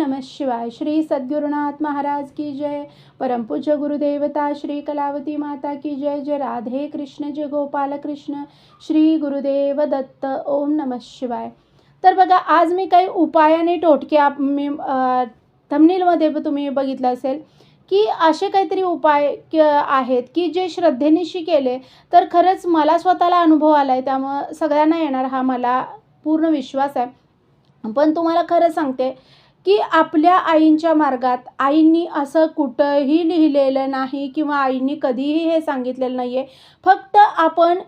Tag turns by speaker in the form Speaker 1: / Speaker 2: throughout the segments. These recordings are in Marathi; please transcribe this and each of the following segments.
Speaker 1: नमः शिवाय. श्री सद्गुरुनाथ महाराज की जय. परमपूज्य गुरुदेवता श्री कलावती माता की जय. जय राधे कृष्ण जय गोपाल कृष्ण श्री गुरुदेव दत्त. ओम नमः शिवाय. तर बघा आज मी काही उपाय टोटके आप मी थमनीलमध्ये तुम्ही बघितलं असेल की असे काहीतरी उपाय क आहेत की जे श्रद्धेनिशी केले तर खरंच मला स्वतःला अनुभव आला आहे त्यामुळं सगळ्यांना येणार हा मला पूर्ण विश्वास आहे. पण तुम्हाला खरं सांगते की आपल्या आईंच्या मार्गात आईंनी असं कुठंही लिहिलेलं नाही किंवा आईंनी कधीही हे सांगितलेलं नाही आहे फक्त आपण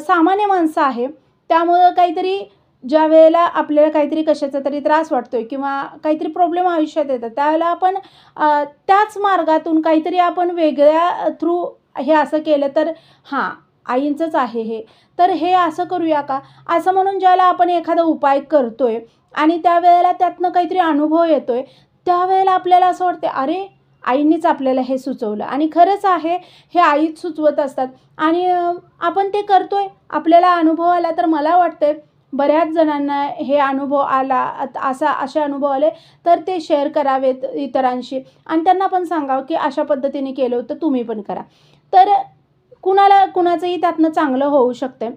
Speaker 1: सामान्य माणसं आहे. त्यामुळं काहीतरी ज्या वेळेला आपल्याला काहीतरी कशाचा तरी त्रास वाटतोय किंवा काहीतरी प्रॉब्लेम आयुष्यात येतात त्यावेळेला आपण त्याच मार्गातून काहीतरी आपण वेगळ्या थ्रू हे असं केलं तर हां आईंचंच आहे हे. तर हे असं करूया का? असं म्हणून ज्याला आपण एखादा उपाय करतोय आणि त्यावेळेला त्यातनं काहीतरी अनुभव येतो आहे त्यावेळेला आपल्याला असं वाटते अरे आईनीच आपल्याला हे सुचवलं. आणि खरंच आहे हे आईच सुचवत असतात. आणि आपण ते करतो आहे आपल्याला अनुभव आला तर मला वाटतं बऱ्याच जणांना हे अनुभव आला असा असे अनुभव आले तर ते शेअर करावेत इतरांशी. आणि त्यांना पण सांगावं की अशा पद्धतीने केलं होतं तुम्ही पण करा. तर कुणाला कुणाचंही त्यातनं चांगलं होऊ शकते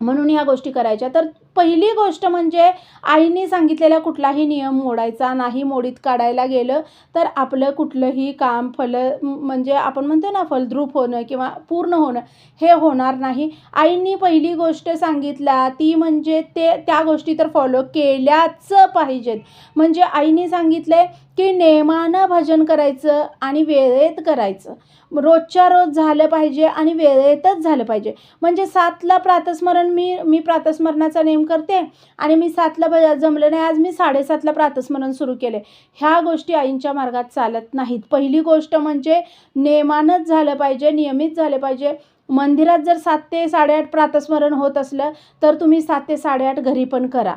Speaker 1: म्हणून ह्या गोष्टी करायच्या. तर पहिली गोष्ट म्हणजे आईने सांगितलेला कुठलाही नियम मोडायचा नाही मोडीत काढायला गेलं तर आपलं कुठलंही काम फल म्हणजे आपण म्हणतो ना फलद्रूप होणं किंवा पूर्ण होणं हे होणार नाही. आईंनी पहिली गोष्ट सांगितल्या ती म्हणजे ते त्या गोष्टी तर फॉलो केल्याच पाहिजेत. म्हणजे आईने सांगितले की नेमानं भजन करायचं आणि वेळेत करायचं. रोजच्या रोज झालं पाहिजे आणि वेळेतच झालं पाहिजे. म्हणजे सातला प्रातस्मरण मी मी प्रातस्मरणाचा नेम करते. आणि मी सातला ब जमलं नाही आज मी साडेसातला प्रातस्मरण सुरू केले ह्या गोष्टी आईंच्या मार्गात चालत नाहीत. पहिली गोष्ट म्हणजे नियमानच झालं पाहिजे नियमित झालं पाहिजे. मंदिरात जर सात ते साडेआठ प्रातस्मरण होत असलं तर तुम्ही सात ते साडेआठ घरी पण करा.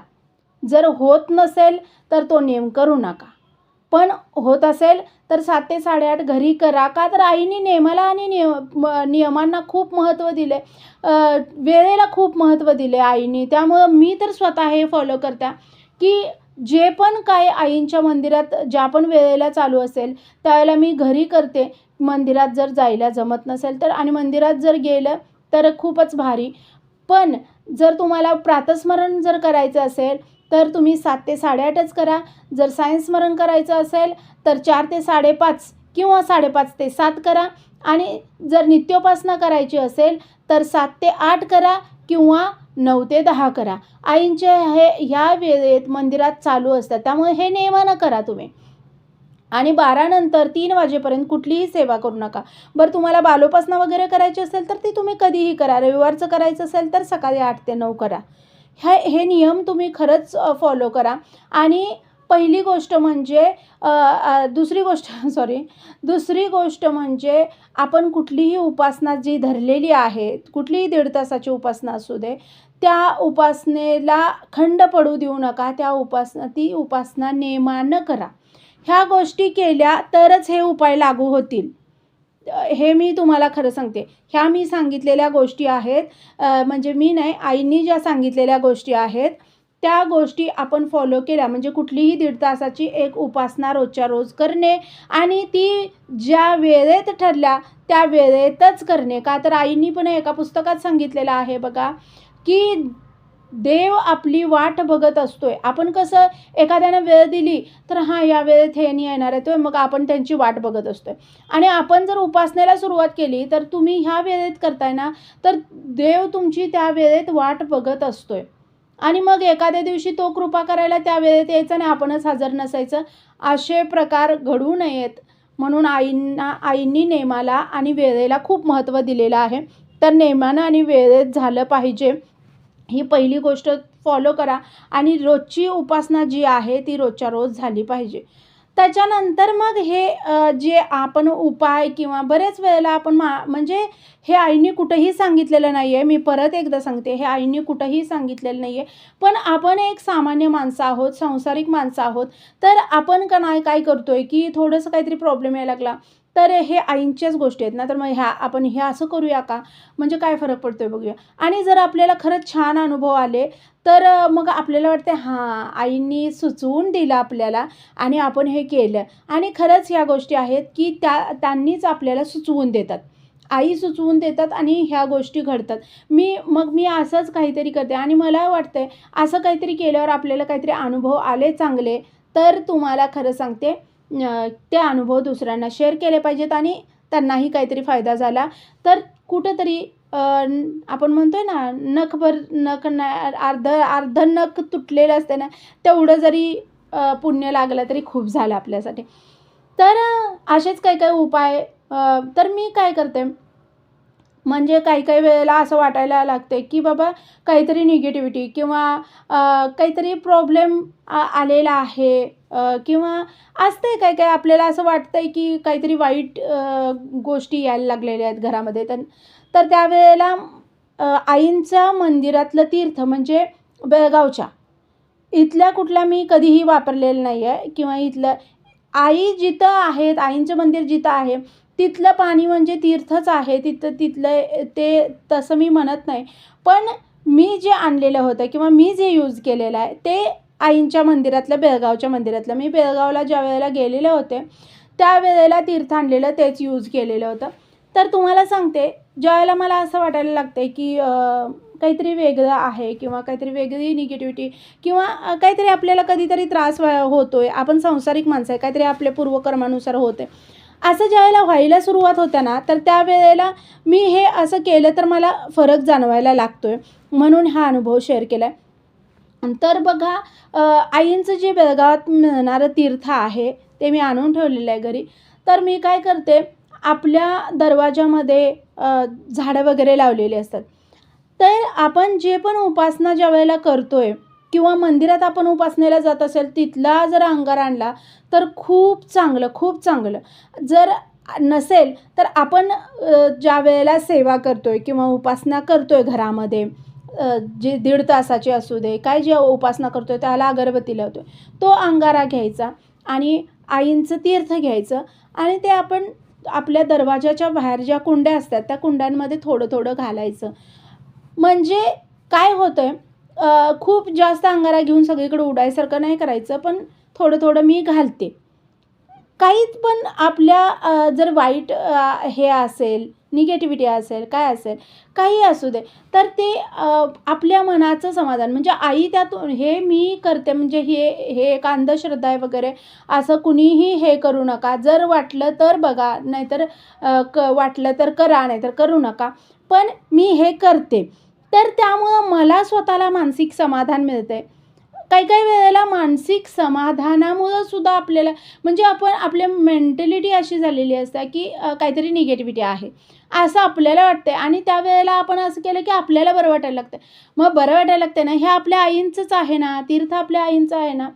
Speaker 1: जर होत नसेल तर तो नेम करू नका. पण होत असेल तर सात ते साडेआठ घरी करा. का तर आईने नेमाला आणि नियम नियमांना खूप महत्त्व दिले. वेळेला खूप महत्त्व दिले आईने. त्यामुळं मी तर स्वतः हे फॉलो करत्या की जे पण काय आईंच्या मंदिरात ज्या पण वेळेला चालू असेल त्यावेळेला मी घरी करते. मंदिरात जर जायला जमत नसेल तर. आणि मंदिरात जर गेलं तर खूपच भारी. पण जर तुम्हाला प्रातस्मरण जर करायचं असेल तर तुम्ही सात ते साडेआठच करा. जर सायन्स स्मरण करायचं असेल तर चार ते साडेपाच किंवा साडेपाच ते सात करा. आणि जर नित्योपासना करायची असेल तर सात ते आठ करा किंवा नऊ ते दहा करा. आईंचे हे ह्या वेळेत मंदिरात चालू असतात त्यामुळे हे नियमानं करा तुम्ही. आणि बारानंतर तीन वाजेपर्यंत कुठलीही सेवा करू नका. बरं तुम्हाला बालोपासना वगैरे करायची असेल तर ती तुम्ही कधीही करा. रविवारचं करायचं असेल तर सकाळी आठ ते नऊ करा. हे हे नियम तुम्ही खरंच फॉलो करा. आणि पहिली गोष्ट म्हणजे दुसरी गोष्ट सॉरी दुसरी गोष्ट म्हणजे आपण कुठलीही उपासना जी धरलेली आहे कुठलीही दीड तासाची उपासना असू दे त्या उपासनेला खंड पडू देऊ नका. त्या उपासना ती उपासना नेमानं करा. ह्या गोष्टी केल्या तरच हे उपाय लागू होतील. हे मी तुम्हाला खरं सांगते. ह्या मी सांगितलेल्या गोष्टी आहेत म्हणजे मी नाही आईनी ज्या सांगितलेल्या गोष्टी आहेत त्या गोष्टी आपण फॉलो केल्या. म्हणजे कुठलीही दीड तासाची एक उपासना रोजच्या रोज करणे आणि ती ज्या वेळेत ठरल्या त्या वेळेतच करणे. का तर आईंनी पण एका पुस्तकात सांगितलेलं आहे बघा की देव आपली वाट बघत असतोय. आपण कसं एखाद्यानं वेळ दिली तर हां या वेळेत हे नाही येणार आहे तो मग आपण त्यांची वाट बघत असतोय. आणि आपण जर उपासनेला सुरुवात केली तर तुम्ही ह्या वेळेत करताय ना तर देव तुमची त्या वेळेत वाट बघत असतोय. आणि मग एखाद्या दिवशी तो कृपा करायला त्या वेळेत यायचं आणि आपणच हजर नसायचं. असे प्रकार घडू नयेत. म्हणून आईंना आईंनी नेमाला आणि वेळेला खूप महत्त्व दिलेलं आहे. तर नेमानं आणि वेळेत झालं पाहिजे. ही पहिली गोष्ट फॉलो करा आणि रोजची उपासना जी आहे ती रोजच्या रोज झाली पाहिजे. त्याच्यानंतर मग हे जे आपण उपाय किंवा बरेच वेळेला आपण मा म्हणजे हे आईने कुठंही सांगितलेलं नाही आहे मी परत एकदा सांगते हे आईने कुठंही सांगितलेलं नाही आहे पण आपण एक सामान्य माणसं आहोत सांसारिक माणसं आहोत तर आपण का नाही काय आहे की थोडंसं काहीतरी प्रॉब्लेम यायला लागला. तर हे आईंच्याच गोष्टी आहेत. ना तर मग ह्या आपण हे असं करूया का? म्हणजे काय फरक पडतो आहे बघूया. आणि जर आपल्याला खरंच छान अनुभव आले तर मग आपल्याला वाटते हां आईंनी सुचवून दिलं आपल्याला आणि आपण हे केलं. आणि खरंच ह्या गोष्टी आहेत की त्या त्यांनीच आपल्याला सुचवून देतात. आई सुचवून देतात आणि ह्या गोष्टी घडतात. मी मग मी असंच काहीतरी करते. आणि मला वाटतंय असं काहीतरी केल्यावर आपल्याला काहीतरी अनुभव आले चांगले तर तुम्हाला खरं सांगते ते अनुभव दुसऱ्यांना शेअर केले पाहिजेत आणि त्यांनाही काहीतरी फायदा झाला. तर कुठंतरी आपण म्हणतोय ना नखभर नख ना- अर्ध अर्ध नख तुटलेलं असते ना तेवढं जरी पुण्य लागलं तरी खूप झालं आपल्यासाठी. तर असेच काही काही उपाय तर मी काय करते? म्हणजे काही काही वेळेला असं वाटायला लागते की बाबा काहीतरी निगेटिव्हिटी किंवा काहीतरी प्रॉब्लेम आलेला आहे. किंवा असतंय काय काय आपल्याला असं वाटतंय की काहीतरी वाईट गोष्टी यायला लागलेल्या आहेत घरामध्ये. तर तर त्यावेळेला आईंचा आईंच्या मंदिरातलं तीर्थ म्हणजे बेळगावच्या. इथल्या कुठल्या मी कधीही वापरलेलं नाही आहे किंवा इथलं. आई जिथं आहेत आईंचं मंदिर जिथं आहे तिथलं पाणी म्हणजे तीर्थच आहे. तिथं तिथलं ते तसं मी म्हणत नाही. पण मी जे आणलेलं होतं किंवा मी जे यूज केलेलं आहे ते आईंच्या मंदिरातलं बेळगावच्या मंदिरातलं मी बेळगावला ज्या वेळेला गेलेले होते त्यावेळेला तीर्थ आणलेलं तेच यूज केलेलं होतं. तर तुम्हाला सांगते ज्यावेळेला मला असं वाटायला लागतं की काहीतरी वेगळं आहे किंवा काहीतरी वेगळी निगेटिव्हिटी किंवा काहीतरी आपल्याला कधीतरी त्रास होतो आहे आपण संसारिक माणसं आहे काहीतरी आपल्या पूर्वकर्मानुसार होते असं ज्यावेळेला व्हायला सुरुवात होत्या ना तर त्यावेळेला मी हे असं केलं तर मला फरक जाणवायला लागतो आहे म्हणून हा अनुभव शेअर केला आहे तर बघा आईंचं जे बेळगावात मिळणारं तीर्थ आहे ते मी आणून ठेवलेलं आहे घरी. तर मी काय करते आपल्या दरवाजामध्ये झाडं वगैरे लावलेली असतात. तर आपण जे पण उपासना ज्या वेळेला आहे किंवा मंदिरात आपण उपासनेला जात असेल तिथला जर अंगार आणला तर खूप चांगलं खूप चांगलं. जर नसेल तर आपण ज्या वेळेला सेवा करतो आहे किंवा उपासना करतो आहे घरामध्ये जे दीड तासाचे असू दे काय जे उपासना करतोय त्याला अगरबत्ती लावतोय तो अंगारा घ्यायचा आणि आईंचं तीर्थ घ्यायचं आणि ते आपण आपल्या दरवाजाच्या बाहेर ज्या कुंड्या असतात त्या कुंड्यांमध्ये थोडं थोडं घालायचं. म्हणजे काय होतं आहे खूप जास्त अंगारा घेऊन सगळीकडे उडायसारखं नाही करायचं पण थोडं थोडं मी घालते. काहीच पण आपल्या जर वाईट हे असेल निगेटिव्हिटी असेल काय असेल काही असू दे. तर ते आपल्या मनाचं समाधान म्हणजे आई त्यातून हे मी करते म्हणजे हे हे एक अंधश्रद्धा आहे वगैरे असं कुणीही हे करू नका. जर वाटलं तर बघा नाहीतर क वाटलं तर करा नाहीतर करू नका. पण मी हे करते. तर त्यामुळं मला स्वतःला मानसिक समाधान मिळते. काही काही वेळेला मानसिक समाधानामुळं सुद्धा आपल्याला म्हणजे आपण आपल्या मेंटॅलिटी अशी झालेली असते की काहीतरी निगेटिव्हिटी आहे. असं आपल्याला वाटते आणि त्यावेळेला आपण असं केलं की आपल्याला बरं वाटायला लागतं मग बरं वाटायला लागतं ना हे आपल्या आईंचंच आहे ना तीर्थ आपल्या आईंचं आहे ना.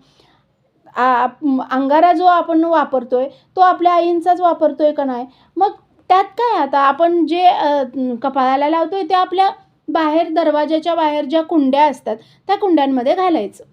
Speaker 1: आ- अंगारा जो आपण वापरतोय तो आपल्या आईंचाच वापरतोय का नाही? मग त्यात काय आता? आपण जे कपाळाला कपाळाला लावतोय ते आपल्या बाहेर दरवाजाच्या बाहेर ज्या कुंड्या असतात त्या कुंड्यांमध्ये घालायचं.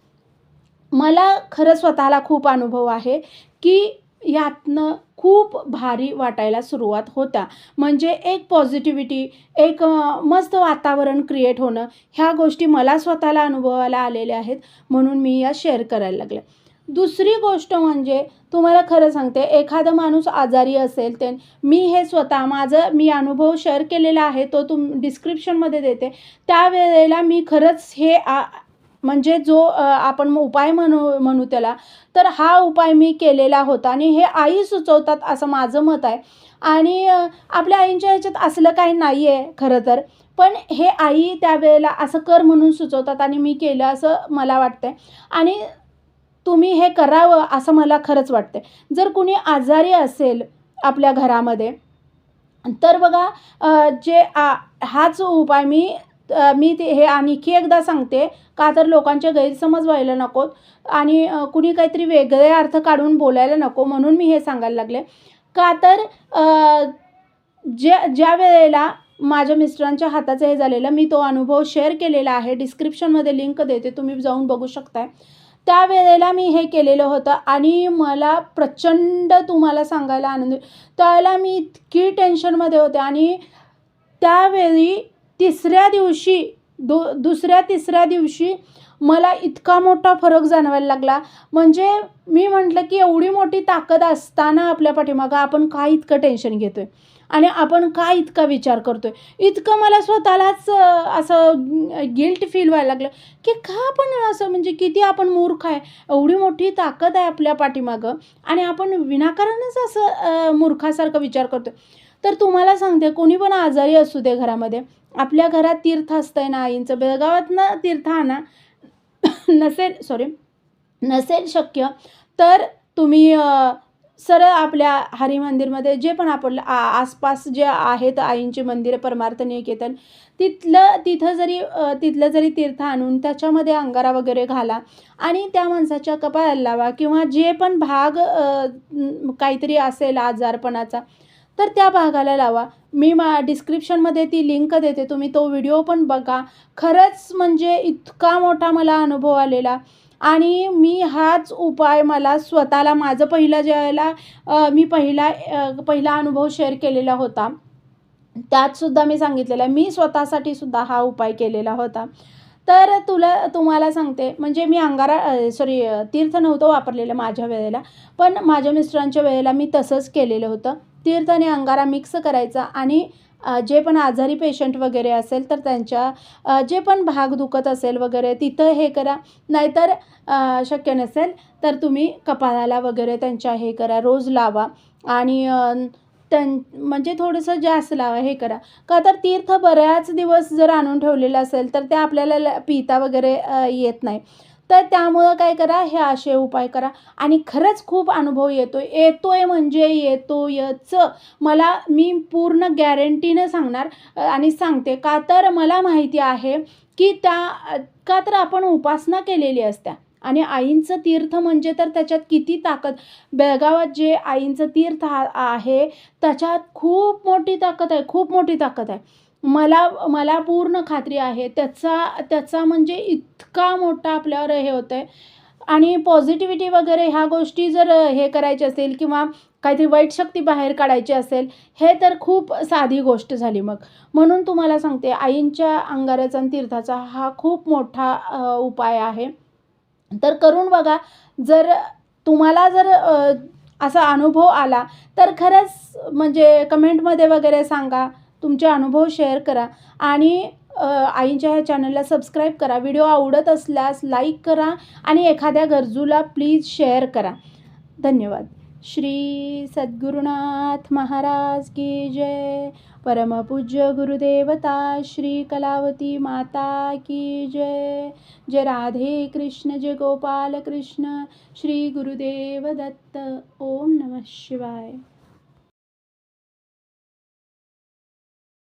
Speaker 1: मला खरं स्वतःला खूप अनुभव आहे की यातनं खूप भारी वाटायला सुरुवात होत्या म्हणजे एक पॉझिटिव्हिटी एक मस्त वातावरण क्रिएट होणं ह्या गोष्टी मला स्वतःला अनुभवायला आलेल्या आहेत म्हणून मी या शेअर करायला लागले. दुसरी गोष्ट म्हणजे तुम्हाला खरं सांगते एखादा माणूस आजारी असेल ते मी हे स्वतः माझं मी अनुभव शेअर केलेला आहे तो तुम डिस्क्रिप्शनमध्ये देते. त्यावेळेला मी खरंच हे आ म्हणजे जो आपण उपाय म्हणू म्हणू त्याला तर हा उपाय मी केलेला होता आणि हे आई सुचवतात असं माझं मत आहे. आणि आपल्या आईंच्या ह्याच्यात असलं काही नाही आहे खरं तर. पण हे आई त्यावेळेला असं कर म्हणून सुचवतात आणि मी केलं असं मला वाटतंय. आणि तुम्ही हे करावं असं मला खरंच वाटतं जर कुणी आजारी असेल आपल्या घरामध्ये तर बघा जे आ हाच उपाय मी मी ते हे आणखी एकदा सांगते का तर लोकांचे गैरसमज व्हायला नकोत आणि कुणी काहीतरी वेगळे अर्थ काढून बोलायला नको म्हणून मी हे सांगायला लागले. का तर ज्या ज्या वेळेला माझ्या मिस्टरांच्या हाताचं हे झालेलं मी तो अनुभव शेअर केलेला आहे डिस्क्रिप्शनमध्ये लिंक देते तुम्ही जाऊन बघू शकताय. त्यावेळेला मी हे केलेलं होतं आणि मला प्रचंड तुम्हाला सांगायला आनंद त्यावेळेला मी इतकी टेन्शनमध्ये होते आणि त्यावेळी तिसऱ्या दिवशी दु दुसऱ्या तिसऱ्या दिवशी मला इतका मोठा फरक जाणवायला लागला. म्हणजे मी म्हटलं की एवढी मोठी ताकद असताना आपल्या पाठीमागं आपण का इतकं टेन्शन घेतो आहे आणि आपण का इतका विचार करतो आहे इतकं मला स्वतःलाच असं गिल्ट फील व्हायला लागलं की का आपण असं म्हणजे किती आपण मूर्ख आहे? एवढी मोठी ताकद आहे आपल्या पाठीमागं आणि आपण विनाकारणच असं मूर्खासारखं विचार करतो तर तुम्हाला सांगते कोणी पण आजारी असू दे घरामध्ये आपल्या घरात तीर्थ असतं आहे ना आईंचं. बेळगावातनं तीर्थ आणा. नसेल सॉरी नसेल शक्य तर तुम्ही सरळ आपल्या हरी मंदिरमध्ये जे पण आपण आ आसपास जे आहेत आईंचे मंदिरं परमार्थ निकेतन तिथलं तिथं जरी तिथलं जरी तीर्थ आणून त्याच्यामध्ये अंगारा वगैरे घाला आणि त्या माणसाच्या कपाळाला लावा किंवा जे पण भाग काहीतरी असेल आजारपणाचा तर त्या भागाला लावा. मी मा डिस्क्रिप्शनमध्ये ती लिंक देते. तुम्ही तो व्हिडिओ पण बघा. खरंच म्हणजे इतका मोठा मला अनुभव आलेला. आणि मी हाच उपाय मला स्वतःला माझं पहिलं ज्यावेळेला मी पहिला पहिला अनुभव शेअर केलेला होता. त्यातसुद्धा मी सांगितलेला आहे. मी स्वतःसाठी सुद्धा हा उपाय केलेला होता. तर तुला तुम्हाला सांगते. म्हणजे मी अंगारा सॉरी तीर्थ नव्हतं वापरलेलं माझ्या वेळेला. पण माझ्या मिस्टरांच्या वेळेला मी तसंच केलेलं होतं. तीर्थ आणि अंगारा मिक्स करायचा आणि जे पण आजारी पेशंट वगैरे असेल तर त्यांच्या जे पण भाग दुखत असेल वगैरे तिथं हे करा. नाहीतर शक्य नसेल तर तुम्ही कपाळाला वगैरे त्यांच्या हे करा रोज लावा आणि त्यां म्हणजे थोडंसं जास्त लावा हे करा. का तर तीर्थ बऱ्याच दिवस जर आणून ठेवलेलं असेल तर ते आपल्याला पिता वगैरे येत नाही. तर त्यामुळं काय करा हे असे उपाय करा. आणि खरंच खूप अनुभव येतो येतो आहे म्हणजे येतो यच मला मी पूर्ण गॅरंटीनं सांगणार आणि सांगते. का तर मला माहिती आहे की त्या का तर आपण उपासना केलेली असत्या. आणि आईंचं तीर्थ म्हणजे तर त्याच्यात किती ताकद. बेळगावात जे आईंचं तीर्थ आहे त्याच्यात खूप मोठी ताकद आहे खूप मोठी ताकद आहे. मला मला पूर्ण खात्री आहे. त्याचा त्याचा म्हणजे इतका मोठा आपल्यावर हे होतं आहे आणि पॉझिटिव्हिटी वगैरे ह्या गोष्टी जर हे करायचे असेल किंवा काहीतरी वाईट शक्ती बाहेर काढायची असेल हे तर खूप साधी गोष्ट झाली मग. म्हणून तुम्हाला सांगते आईंच्या अंगाऱ्याचा आणि तीर्थाचा हा खूप मोठा उपाय आहे. तर करून बघा जर तुम्हाला जर असा अनुभव आला तर खरंच म्हणजे कमेंटमध्ये वगैरे सांगा. तुमचे अनुभव शेअर करा आणि आईंच्या ह्या चॅनलला सबस्क्राईब करा. व्हिडिओ आवडत असल्यास लाईक करा आणि एखाद्या गरजूला प्लीज शेअर करा. धन्यवाद. श्री सद्गुरुनाथ महाराज की जय. परमपूज्य गुरुदेवता श्री कलावती माता की जय. जय राधे कृष्ण जय गोपाल कृष्ण. श्री गुरुदेव दत्त. ओम नमः शिवाय.